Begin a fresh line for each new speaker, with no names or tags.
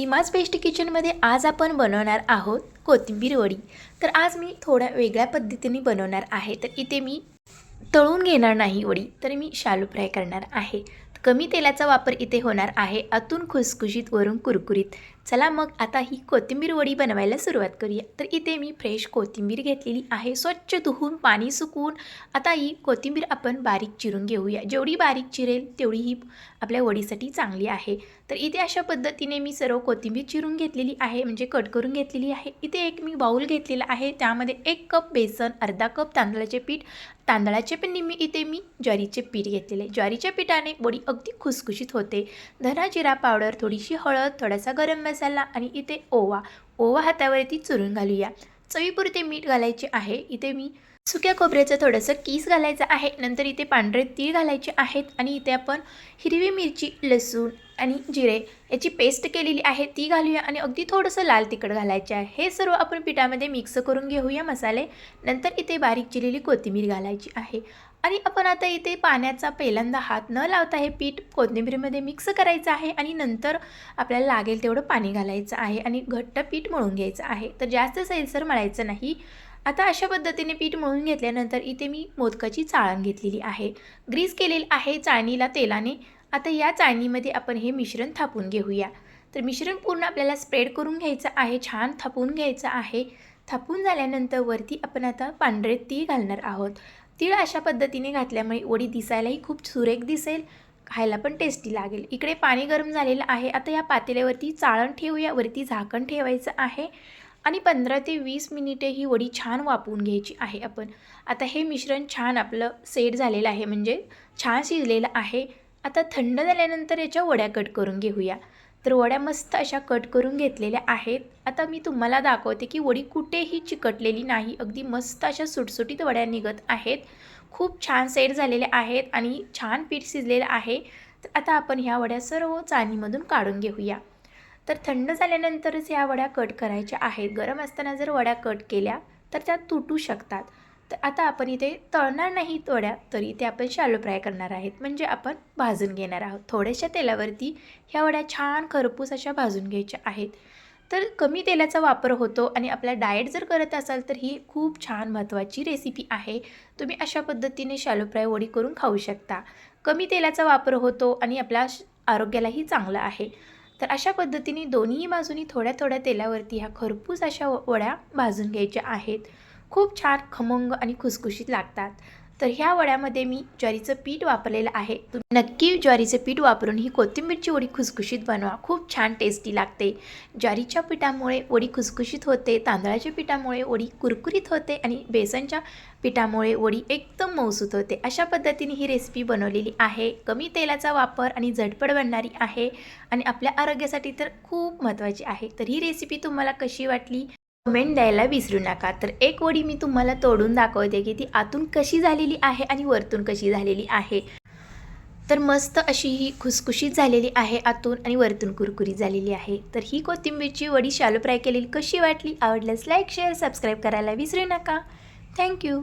हिमाज best किचनमध्ये आज आपण बनवणार आहोत कोथिंबीर वडी. तर आज मी थोड्या वेगळ्या पद्धतीने बनवणार आहे. तर इथे मी तळून घेणार नाही वडी तर मी शालू फ्राय करणार आहे. कमी तेलाचा वापर इथे होणार आहे. आतून खुसखुशीत वरून कुरकुरीत. चला मग आता ही कोथिंबीर वडी बनवायला सुरुवात करूया. तर इथे मी फ्रेश कोथिंबीर घेतलेली आहे. स्वच्छ धुवून पाणी सुकवून आता ही कोथिंबीर आपण बारीक चिरून घेऊया. जेवढी बारीक चिरेल तेवढी ही आपल्या वडीसाठी चांगली आहे. तर इथे अशा पद्धतीने मी सर्व कोथिंबीर चिरून घेतलेली आहे. म्हणजे कट करून घेतलेली आहे. इथे एक मी बाऊल घेतलेला आहे. त्यामध्ये एक कप बेसन अर्धा कप तांदळाचे पीठ तांदळाचे पण निम्मी इथे मी ज्वारीचे पीठ घेतलेले. ज्वारीच्या पिठाने वडी अगदी खुसखुशीत होते. धना जिरा पावडर थोडीशी हळद थोडासा गरम मसाला आणि इथे ओवा. ओवा हातावरती चुरून घालूया. चवीपुरते मीठ घालायचे आहे. इथे मी सुक्या खोबऱ्याचं थोडंसं कीस घालायचं आहे. नंतर इथे पांढरे तीळ घालायचे आहेत आणि इथे आपण हिरवी मिरची लसूण आणि जिरे याची पेस्ट केलेली आहे. ती घालूया आणि अगदी थोडंसं लाल तिखट घालायचे आहे. हे सर्व आपण पिठामध्ये मिक्स करून घेऊया मसाले. नंतर इथे बारीक चिरलेली कोथिंबीर घालायची आहे. आणि आपण आता इथे पाण्याचा पहिल्यांदा हात न लावता हे पीठ कोथिंबीरमध्ये मिक्स करायचं आहे आणि नंतर आपल्याला लागेल तेवढं पाणी घालायचं आहे आणि घट्ट पीठ मळून घ्यायचं आहे. तर जास्त सैलसर मळायचं नाही. आता अशा पद्धतीने पीठ मळून घेतल्यानंतर इथे मी मोदकाची चाळण घेतलेली आहे. ग्रीस केलेली आहे चाळणीला तेलाने. आता या चाळणीमध्ये आपण हे मिश्रण थापून घेऊया. तर मिश्रण पूर्ण आपल्याला स्प्रेड करून घ्यायचं आहे छान थापून घ्यायचं आहे. थापून झाल्यानंतर वरती आपण आता पांढरे तीळ घालणार आहोत. तीळ अशा पद्धतीने घातल्यामुळे वडी दिसायलाही खूप सुरेख दिसेल खायला पण टेस्टी लागेल. इकडे पाणी गरम झालेलं आहे. आता या पातेल्यावरती चाळण ठेवूया. वरती झाकण ठेवायचं आहे. आणि पंधरा ते वीस मिनिटे ही वडी छान वापरून घ्यायची आहे आपण. आता हे मिश्रण छान आपलं सेट झालेलं आहे म्हणजे छान शिजलेलं आहे. आता थंड झाल्यानंतर याच्या वड्या कट करून घेऊया. तर वड्या मस्त अशा कट करून घेतलेल्या आहेत. आता मी तुम्हाला दाखवते की वडी कुठेही चिकटलेली नाही अगदी मस्त अशा सुटसुटीत वड्या निघत आहेत. खूप छान सेट झालेल्या आहेत आणि छान पीठ शिजलेलं आहे. तर आता आपण ह्या वड्या सर्व चाळणीमधून काढून घेऊया. तर थंड झाल्यानंतरच ह्या वड्या कट करायच्या आहेत. गरम असताना जर वड्या कट केल्या तर त्या तुटू शकतात. तर आता आपण इथे तळणार नाहीत वड्या तरी ते आपण शालो फ्राय करणार आहेत. म्हणजे आपण भाजून घेणार आहोत. थोड्याशा तेलावरती ह्या वड्या छान खरपूस अशा भाजून घ्यायच्या आहेत. तर कमी तेलाचा वापर होतो आणि आपला डाएट जर करत असाल तर ही खूप छान महत्त्वाची रेसिपी आहे. तुम्ही अशा पद्धतीने शालो फ्राय वडी करून खाऊ शकता. कमी तेलाचा वापर होतो आणि आपल्या आरोग्यालाही चांगलं आहे. तर अशा पद्धतीने दोन्ही बाजूनी थोड्या थोड्या तेलावरती ह्या खरपूस अशा वड्या भाजून घ्यायच्या आहेत. खूप छान खमंग आणि खुसखुशीत लागतात. तर ह्या वड्यामध्ये मी ज्वारीचं पीठ वापरलेलं आहे. तुम्ही नक्की ज्वारीचं पीठ वापरून ही कोथिंबीरची वडी खुसखुशीत बनवा. खूप छान टेस्टी लागते. ज्वारीच्या पिठामुळे वडी खुसखुशीत होते तांदळाच्या पिठामुळे वडी कुरकुरीत होते आणि बेसनच्या पिठामुळे वडी एकदम मौसूत होते. अशा पद्धतीने ही रेसिपी बनवलेली आहे. कमी तेलाचा वापर आणि झटपट बनणारी आहे आणि आपल्या आरोग्यासाठी तर खूप महत्त्वाची आहे. तर ही रेसिपी तुम्हाला कशी वाटली? कमेंट द्यायला विसरू नका. तर एक वडी मी तुम्हाला तोडून दाखवते की ती आतून कशी झालेली आहे आणि वरतून कशी झालेली आहे. तर मस्त अशी ही खुसखुशीत झालेली आहे आतून आणि वरतून कुरकुरीत झालेली आहे. तर ही कोथिंबीरची वडी शालो फ्राय केलेली कशी वाटली? आवडल्यास लाईक शेअर सबस्क्राईब करायला विसरू नका. थँक्यू